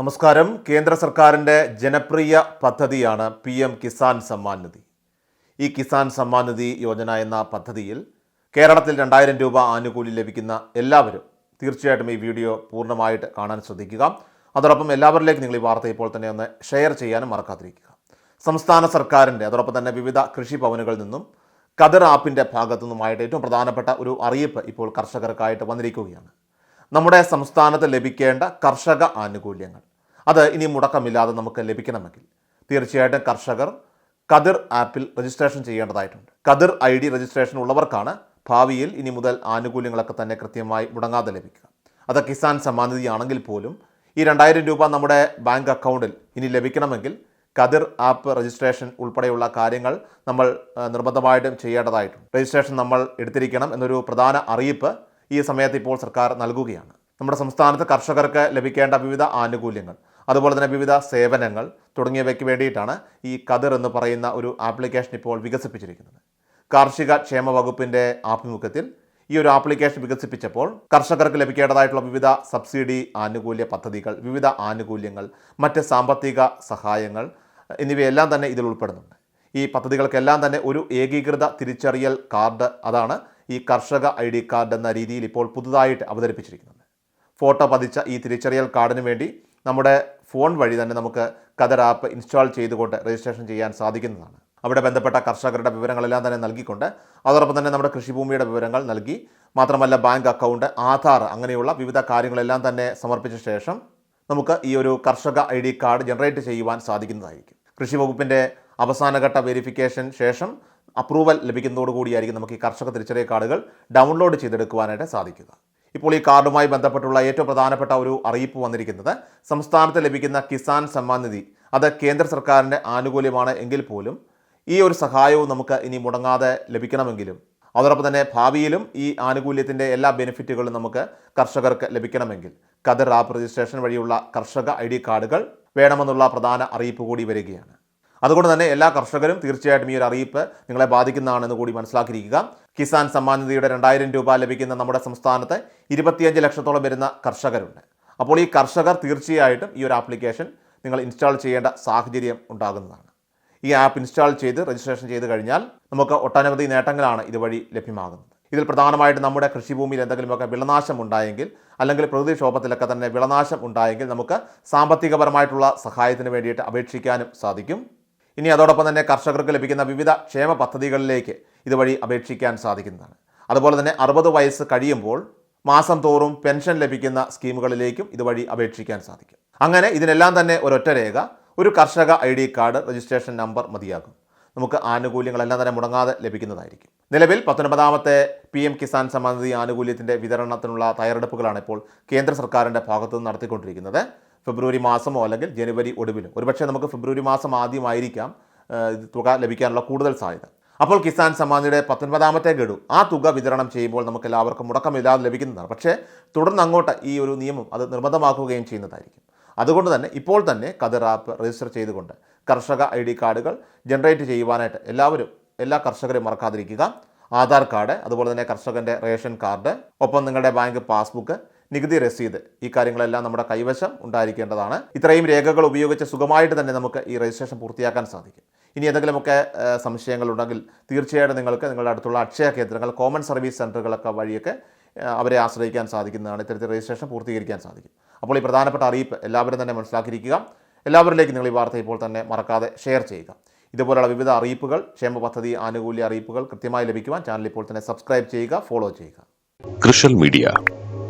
നമസ്കാരം. കേന്ദ്ര സർക്കാരിന്റെ ജനപ്രിയ പദ്ധതിയാണ് പി എം കിസാൻ സമ്മാൻ നിധി. ഈ കിസാൻ സമ്മാൻ നിധി യോജന എന്ന പദ്ധതിയിൽ കേരളത്തിൽ രണ്ടായിരം രൂപ ആനുകൂല്യം ലഭിക്കുന്ന എല്ലാവരും തീർച്ചയായിട്ടും ഈ വീഡിയോ പൂർണമായിട്ട് കാണാൻ ശ്രദ്ധിക്കുക. അതോടൊപ്പം എല്ലാവരിലേക്കും നിങ്ങൾ ഈ വാർത്ത ഇപ്പോൾ തന്നെ ഒന്ന് ഷെയർ ചെയ്യാനും മറക്കാതിരിക്കുക. സംസ്ഥാന സർക്കാരിന്റെ അതോടൊപ്പം തന്നെ വിവിധ കൃഷി ഭവനുകളിൽ നിന്നും കതിർ ആപ്പിന്റെ ഭാഗത്തു നിന്നുമായിട്ട് ഏറ്റവും പ്രധാനപ്പെട്ട ഒരു അറിയിപ്പ് ഇപ്പോൾ കർഷകർക്കായിട്ട് വന്നിരിക്കുകയാണ്. നമ്മുടെ സംസ്ഥാനത്ത് ലഭിക്കേണ്ട കർഷക ആനുകൂല്യങ്ങൾ. അത് ഇനി മുടക്കമില്ലാതെ നമുക്ക് ലഭിക്കണമെങ്കിൽ തീർച്ചയായിട്ടും കർഷകർ കതിർ ആപ്പിൽ രജിസ്ട്രേഷൻ ചെയ്യേണ്ടതായിട്ടുണ്ട്. കതിർ ഐ ഡി രജിസ്ട്രേഷൻ ഉള്ളവർക്കാണ് ഭാവിയിൽ ഇനി മുതൽ ആനുകൂല്യങ്ങളൊക്കെ തന്നെ കൃത്യമായി മുടങ്ങാതെ ലഭിക്കുക. അത് കിസാൻ സമ്മാനിധി ആണെങ്കിൽ പോലും ഈ രണ്ടായിരം രൂപ നമ്മുടെ ബാങ്ക് അക്കൗണ്ടിൽ ഇനി ലഭിക്കണമെങ്കിൽ കതിർ ആപ്പ് രജിസ്ട്രേഷൻ ഉൾപ്പെടെയുള്ള കാര്യങ്ങൾ നമ്മൾ നിർബന്ധമായിട്ടും ചെയ്യേണ്ടതായിട്ടുണ്ട്. രജിസ്ട്രേഷൻ നമ്മൾ എടുത്തിരിക്കണം എന്നൊരു പ്രധാന അറിയിപ്പ് ഈ സമയത്ത് ഇപ്പോൾ സർക്കാർ നൽകുകയാണ്. നമ്മുടെ സംസ്ഥാനത്ത് കർഷകർക്ക് ലഭിക്കേണ്ട വിവിധ ആനുകൂല്യങ്ങൾ അതുപോലെ തന്നെ വിവിധ സേവനങ്ങൾ തുടങ്ങിയവയ്ക്ക് വേണ്ടിയിട്ടാണ് ഈ കതിർ എന്ന് പറയുന്ന ഒരു ആപ്ലിക്കേഷൻ ഇപ്പോൾ വികസിപ്പിച്ചിരിക്കുന്നത്. കാർഷിക ക്ഷേമ വകുപ്പിന്റെ ആഭിമുഖ്യത്തിൽ ഈ ഒരു ആപ്ലിക്കേഷൻ വികസിപ്പിച്ചപ്പോൾ കർഷകർക്ക് ലഭിക്കേണ്ടതായിട്ടുള്ള വിവിധ സബ്സിഡി ആനുകൂല്യ പദ്ധതികൾ വിവിധ ആനുകൂല്യങ്ങൾ മറ്റ് സാമ്പത്തിക സഹായങ്ങൾ എന്നിവയെല്ലാം തന്നെ ഇതിൽ ഉൾപ്പെടുന്നുണ്ട്. ഈ പദ്ധതികൾക്കെല്ലാം തന്നെ ഒരു ഏകീകൃത തിരിച്ചറിയൽ കാർഡ് അതാണ് ഈ കർഷക ഐ ഡി കാർഡ് എന്ന രീതിയിൽ ഇപ്പോൾ പുതുതായിട്ട് അവതരിപ്പിച്ചിരിക്കുന്നത്. ഫോട്ടോ പതിച്ച ഈ തിരിച്ചറിയൽ കാർഡിന് വേണ്ടി നമ്മുടെ ഫോൺ വഴി തന്നെ നമുക്ക് കതർ ആപ്പ് ഇൻസ്റ്റാൾ ചെയ്തുകൊണ്ട് രജിസ്ട്രേഷൻ ചെയ്യാൻ സാധിക്കുന്നതാണ്. അവിടെ ബന്ധപ്പെട്ട കർഷകരുടെ വിവരങ്ങളെല്ലാം തന്നെ നൽകിക്കൊണ്ട് അതോടൊപ്പം തന്നെ നമ്മുടെ കൃഷിഭൂമിയുടെ വിവരങ്ങൾ നൽകി മാത്രമല്ല ബാങ്ക് അക്കൗണ്ട് ആധാർ അങ്ങനെയുള്ള വിവിധ കാര്യങ്ങളെല്ലാം തന്നെ സമർപ്പിച്ച ശേഷം നമുക്ക് ഈ ഒരു കർഷക ഐ ഡി കാർഡ് ജനറേറ്റ് ചെയ്യുവാൻ സാധിക്കുന്നതായിരിക്കും. കൃഷി വകുപ്പിന്റെ അവസാനഘട്ട വെരിഫിക്കേഷൻ ശേഷം അപ്രൂവൽ ലഭിക്കുന്നതോടുകൂടിയായിരിക്കും നമുക്ക് ഈ കർഷക തിരിച്ചറിയ കാർഡുകൾ ഡൗൺലോഡ് ചെയ്തെടുക്കുവാനായിട്ട് സാധിക്കുക. ഇപ്പോൾ ഈ കാർഡുമായി ബന്ധപ്പെട്ടുള്ള ഏറ്റവും പ്രധാനപ്പെട്ട ഒരു അറിയിപ്പ് വന്നിരിക്കുന്നത് സംസ്ഥാനത്ത് ലഭിക്കുന്ന കിസാൻ സമ്മാൻ നിധി. അത് കേന്ദ്ര സർക്കാരിന്റെ ആനുകൂല്യമാണ് എങ്കിൽ പോലും ഈ ഒരു സഹായവും നമുക്ക് ഇനി മുടങ്ങാതെ ലഭിക്കണമെങ്കിലും അതോടൊപ്പം തന്നെ ഭാവിയിലും ഈ ആനുകൂല്യത്തിന്റെ എല്ലാ ബെനിഫിറ്റുകളും നമുക്ക് കർഷകർക്ക് ലഭിക്കണമെങ്കിൽ കതിർ ആപ്പ് രജിസ്ട്രേഷൻ വഴിയുള്ള കർഷക ഐ കാർഡുകൾ വേണമെന്നുള്ള പ്രധാന അറിയിപ്പ് കൂടി വരികയാണ്. അതുകൊണ്ട് തന്നെ എല്ലാ കർഷകരും തീർച്ചയായിട്ടും ഈ ഒരു അറിയിപ്പ് നിങ്ങളെ ബാധിക്കുന്നതാണെന്ന് കൂടി മനസ്സിലാക്കിയിരിക്കുക. കിസാൻ സമ്മാൻ നിധിയുടെ രണ്ടായിരം രൂപ ലഭിക്കുന്ന നമ്മുടെ സംസ്ഥാനത്ത് ഇരുപത്തിയഞ്ച് ലക്ഷത്തോളം വരുന്ന കർഷകരുണ്ട്. അപ്പോൾ ഈ കർഷകർ തീർച്ചയായിട്ടും ഈ ഒരു ആപ്ലിക്കേഷൻ നിങ്ങൾ ഇൻസ്റ്റാൾ ചെയ്യേണ്ട സാഹചര്യം ഉണ്ടാകുന്നതാണ്. ഈ ആപ്പ് ഇൻസ്റ്റാൾ ചെയ്ത് രജിസ്ട്രേഷൻ ചെയ്ത് കഴിഞ്ഞാൽ നമുക്ക് ഒട്ടനവധി നേട്ടങ്ങളാണ് ഇതുവഴി ലഭ്യമാകുന്നത്. ഇതിൽ പ്രധാനമായിട്ട് നമ്മുടെ കൃഷിഭൂമിയിൽ എന്തെങ്കിലുമൊക്കെ വിളനാശം ഉണ്ടായെങ്കിൽ അല്ലെങ്കിൽ പ്രകൃതിക്ഷോഭത്തിലൊക്കെ തന്നെ വിളനാശം ഉണ്ടായെങ്കിൽ നമുക്ക് സാമ്പത്തികപരമായിട്ടുള്ള സഹായത്തിന് വേണ്ടിയിട്ട് അപേക്ഷിക്കാനും സാധിക്കും. ഇനി അതോടൊപ്പം തന്നെ കർഷകർക്ക് ലഭിക്കുന്ന വിവിധ ക്ഷേമ പദ്ധതികളിലേക്ക് ഇതുവഴി അപേക്ഷിക്കാൻ സാധിക്കുന്നതാണ്. അതുപോലെ തന്നെ അറുപത് വയസ്സ് കഴിയുമ്പോൾ മാസം തോറും പെൻഷൻ ലഭിക്കുന്ന സ്കീമുകളിലേക്കും ഇതുവഴി അപേക്ഷിക്കാൻ സാധിക്കും. അങ്ങനെ ഇതിനെല്ലാം തന്നെ ഒരൊറ്റ രേഖ ഒരു കർഷക I D card registration number മതിയാകും. നമുക്ക് ആനുകൂല്യങ്ങളെല്ലാം തന്നെ മുടങ്ങാതെ ലഭിക്കുന്നതായിരിക്കും. നിലവിൽ പത്തൊൻപതാമത്തെ പി എം കിസാൻ സമ്മാൻ നിധി ആനുകൂല്യത്തിന്റെ വിതരണത്തിനുള്ള തയ്യാറെടുപ്പുകളാണ് ഇപ്പോൾ കേന്ദ്ര സർക്കാരിന്റെ ഭാഗത്തുനിന്ന് നടത്തിക്കൊണ്ടിരിക്കുന്നത്. ഫെബ്രുവരി മാസമോ അല്ലെങ്കിൽ ജനുവരി ഒടുവിലോ. ഒരുപക്ഷെ നമുക്ക് ഫെബ്രുവരി മാസം ആദ്യമായിരിക്കാം തുക ലഭിക്കാനുള്ള കൂടുതൽ സാധ്യത. അപ്പോൾ കിസാൻ സമ്മാനിയുടെ പത്തൊൻപതാമത്തെ ഗഡു ആ തുക വിതരണം ചെയ്യുമ്പോൾ നമുക്ക് എല്ലാവർക്കും മുടക്കമില്ലാതെ ലഭിക്കുന്നതാണ്. പക്ഷേ തുടർന്ന് അങ്ങോട്ട് ഈ ഒരു നിയമം അത് നിർബന്ധമാക്കുകയും ചെയ്യുന്നതായിരിക്കും. അതുകൊണ്ട് തന്നെ ഇപ്പോൾ തന്നെ കതിർ ആപ്പ് രജിസ്റ്റർ ചെയ്തുകൊണ്ട് കർഷക ഐ ഡി കാർഡുകൾ ജനറേറ്റ് ചെയ്യുവാനായിട്ട് എല്ലാവരും എല്ലാ കർഷകരും മറക്കാതിരിക്കുക. ആധാർ കാർഡ് അതുപോലെ തന്നെ കർഷകന്റെ റേഷൻ കാർഡ് ഒപ്പം നിങ്ങളുടെ ബാങ്ക് പാസ്ബുക്ക് നികുതി രസീത്. ഈ കാര്യങ്ങളെല്ലാം നമ്മുടെ കൈവശം ഉണ്ടായിരിക്കേണ്ടതാണ്. ഇത്രയും രേഖകൾ ഉപയോഗിച്ച് സുഖമായിട്ട് തന്നെ നമുക്ക് ഈ രജിസ്ട്രേഷൻ പൂർത്തിയാക്കാൻ സാധിക്കും. ഇനി എന്തെങ്കിലുമൊക്കെ സംശയങ്ങളുണ്ടെങ്കിൽ തീർച്ചയായിട്ടും നിങ്ങൾക്ക് നിങ്ങളുടെ അടുത്തുള്ള അക്ഷയ കേന്ദ്രങ്ങൾ കോമൺ സർവീസ് സെന്ററുകളൊക്കെ വഴിയൊക്കെ അവരെ ആശ്രയിക്കാൻ സാധിക്കുന്നതാണ്. ഇത്തരത്തിൽ രജിസ്ട്രേഷൻ പൂർത്തീകരിക്കാൻ സാധിക്കും. അപ്പോൾ ഈ പ്രധാനപ്പെട്ട അറിയിപ്പ് എല്ലാവരും തന്നെ മനസ്സിലാക്കിയിരിക്കുക. എല്ലാവരിലേക്കും നിങ്ങൾ ഈ വാർത്ത ഇപ്പോൾ തന്നെ മറക്കാതെ ഷെയർ ചെയ്യുക. ഇതുപോലുള്ള വിവിധ അറിയിപ്പുകൾ ക്ഷേമ പദ്ധതി ആനുകൂല്യ അറിയിപ്പുകൾ കൃത്യമായി ലഭിക്കുവാൻ ചാനൽ ഇപ്പോൾ തന്നെ സബ്സ്ക്രൈബ് ചെയ്യുക ഫോളോ ചെയ്യുക. കൃഷൽ മീഡിയ